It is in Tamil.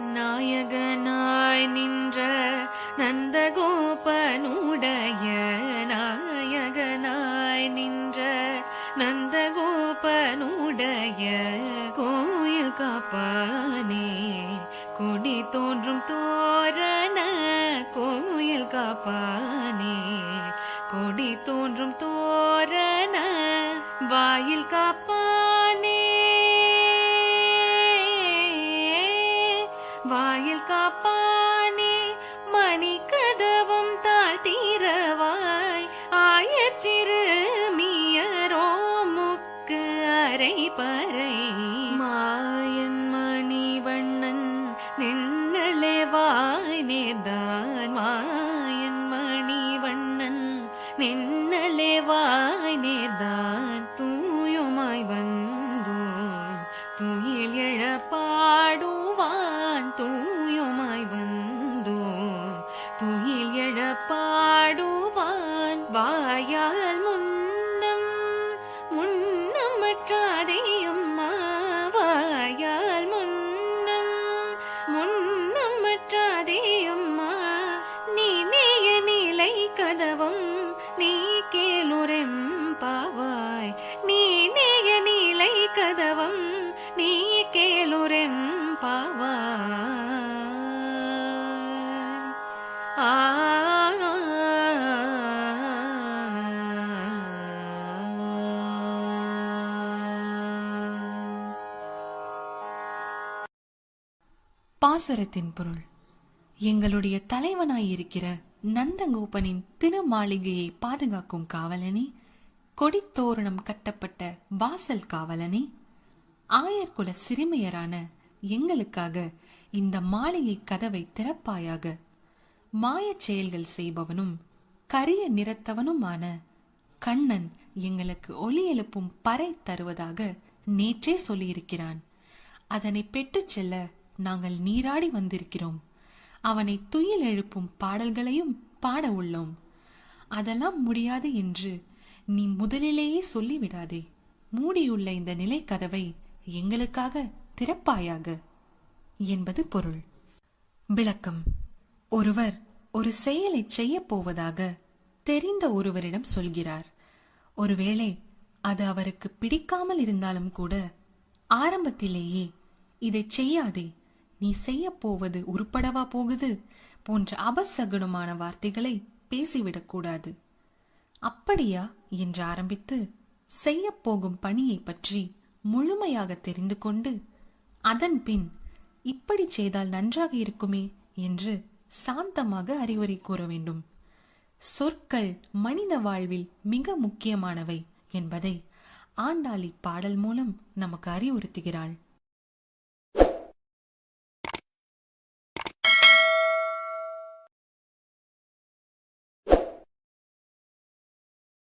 நாயகனாய் நின்ற நந்தகோபனுடைய நாயகனாய் நின்ற நந்தகோபனுடைய கோயில் காப்பானே. கொடி தோன்றும் தோரண கோயில் காப்பானே. கொடி தோன்றும் தோரண வாயில் காப்பான் வாயில் காப்பானே மணி கதவும் தாழ்த்தீரவாய். ஆயச்சிறு மீயரோ முக்கு அரை பறை மாயன் மணி வண்ணன் நின்னலே வாய் நேர்தான் மாயன் மணிவண்ணன் நின்னலே வாய் நேர்தான் தூயுமாய் வந்தோம் துயில் எழ பாடுவான் தூயுமாய் வந்தோ. துயில் எழப்பாடுவான் வாயால் முன்னம். முன்னம் மற்றாதே அம்மா வாயால் முன்னம். முன்னம் மற்றாதே அம்மா நீ நேய நிலை கதவம் நீ கேளுரெம் பாவாய். நீ நேய நிலை கதவம் நீ கேளுரெம் பாவாய். பாசுரத்தின் பொருள். எங்களுடைய தலைவனாயிருக்கிற நந்தகோபனின் திருமாளிகையை பாதுகாக்கும் காவலனே கொடித்தோரணம் கட்டப்பட்ட வாசல் காவலனே ஆயர்குல சிறுமியரான எங்களுக்காக இந்த மாளிகை கதவை திறப்பாயாக. மாயச் செயல்கள் செய்பவனும் கரிய நிறத்தவனுமான கண்ணன் எங்களுக்கு ஒளி எழுப்பும் பறை தருவதாக நேற்றே சொல்லியிருக்கிறான். அதனை பெற்றுச் செல்ல நாங்கள் நீராடி வந்திருக்கிறோம். அவனை துயில் எழுப்பும் பாடல்களையும் பாட உள்ளோம். அதெல்லாம் முடியாது என்று நீ முதலிலேயே சொல்லிவிடாதே. மூடியுள்ள இந்த நிலை கதவை எங்களுக்காக திறப்பாயாக என்பது பொருள். விளக்கம். ஒருவர் ஒரு செயலை செய்யப் போவதாக தெரிந்த ஒருவரிடம் சொல்கிறார். ஒருவேளை அது அவருக்கு பிடிக்காமல் இருந்தாலும் கூட ஆரம்பத்திலேயே இதை செய்யாதே. நீ செய்யப் போவது உருப்படவா போகுது? போன்ற அபசகுனமான வார்த்தைகளை பேசிவிடக்கூடாது அப்படியா? என்று ஆரம்பித்து செய்ய போகும் பணியை பற்றி முழுமையாக தெரிந்து கொண்டு அதன் பின் இப்படி செய்தால் நன்றாக இருக்குமே என்று சாந்தமாக அறிவுரை கூற வேண்டும். சொற்கள் மனித வாழ்வில் மிக முக்கியமானவை என்பதை ஆண்டாளி பாடல் மூலம் நமக்கு அறிவுறுத்துகிறாள்.